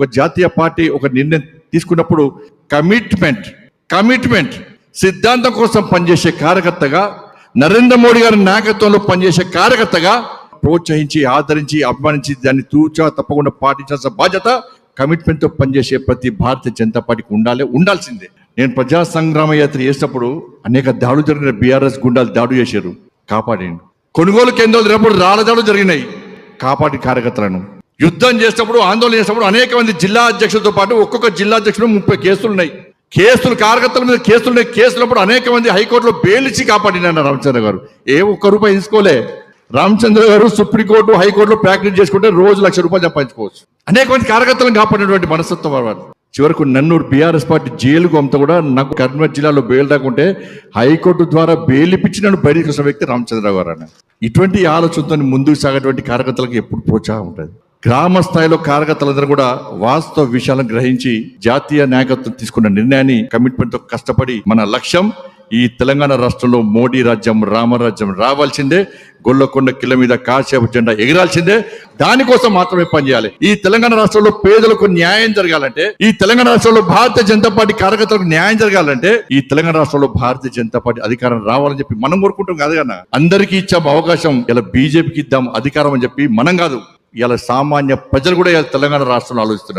ఒక జాతీయ పార్టీ ఒక నిర్ణయం తీసుకున్నప్పుడు కమిట్మెంట్ కమిట్మెంట్ సిద్ధాంతం కోసం పనిచేసే కార్యకర్తగా నరేంద్ర మోడీ గారి నాయకత్వంలో పనిచేసే కార్యకర్తగా ప్రోత్సహించి ఆదరించి అభిమానించి దాన్ని తూచా తప్పకుండా పాటించాల్సిన బాధ్యత కమిట్మెంట్తో పనిచేసే ప్రతి భారతీయ జనతా పార్టీకి ఉండాలి ఉండాల్సిందే. నేను ప్రజా సంగ్రామ యాత్ర చేసినప్పుడు అనేక దాడులు జరిగిన బీఆర్ఎస్ గుండాలు దాడు చేశారు. కాపాడండి. కొనుగోలు కేంద్రాలు జరిగినప్పుడు రాళ్ళ దాడులు జరిగినాయి. కాపాడి కార్యకర్తలను. యుద్ధం చేసినప్పుడు ఆందోళన చేసినప్పుడు అనేక మంది జిల్లా అధ్యక్షులతో పాటు ఒక్కొక్క జిల్లా అధ్యక్షుడు ముప్పై కేసులు ఉన్నాయి. కేసులు కార్యకర్తల మీద కేసులు ఉన్నాయి. కేసులప్పుడు అనేక మంది హైకోర్టులో బెయిలిచ్చి కాపాడినారు రామచంద్ర గారు. ఏ ఒక్క రూపాయి తీసుకోలే. రామచంద్ర గారు సుప్రీంకోర్టు హైకోర్టులో ప్రాక్టీస్ చేసుకుంటే రోజు లక్ష రూపాయలు సంపాదించుకోవచ్చు. అనేక మంది కార్యకర్తలను కాపాడినటువంటి మనస్తత్వం వారు. చివరకు నన్నూరు బీఆర్ఎస్ పార్టీ జైలుకు అంతా కూడా నాకు కర్నూలు జిల్లాలో బెయిల్ రాకుంటే హైకోర్టు ద్వారా బెయిల్ ఇప్పించి నన్ను బయటకు వచ్చిన వ్యక్తి రామచంద్రరావు గారు అన్న. ఇటువంటి ఆలోచనతో ముందుకు సాగేటువంటి కార్యకర్తలకు ఎప్పుడు ప్రోత్సాహం ఉంటుంది? గ్రామ స్థాయిలో కార్యకర్తలందరూ కూడా వాస్తవ విషయాలను గ్రహించి జాతీయ నాయకత్వం తీసుకున్న నిర్ణయాన్ని కమిట్మెంట్తో కష్టపడి మన లక్ష్యం ఈ తెలంగాణ రాష్ట్రంలో మోడీ రాజ్యం రామరాజ్యం రావాల్సిందే గొల్లకొండ కిల మీద కాసేపు జెండా ఎగరాల్సిందే దానికోసం మాత్రమే పనిచేయాలి. ఈ తెలంగాణ రాష్ట్రంలో పేదలకు న్యాయం జరగాలంటే ఈ తెలంగాణ రాష్ట్రంలో భారతీయ జనతా పార్టీ కార్యకర్తలకు న్యాయం జరగాలంటే ఈ తెలంగాణ రాష్ట్రంలో భారతీయ జనతా పార్టీ అధికారం రావాలని చెప్పి మనం కోరుకుంటాం కాదు కన్నా. అందరికీ ఇచ్చాం అవకాశం ఇలా బీజేపీకి ఇద్దాం అధికారం అని చెప్పి మనం కాదు. ఇలా సామాన్య ప్రజలు కూడా తెలంగాణ రాష్ట్రంలో ఆలోచిస్తున్నారు.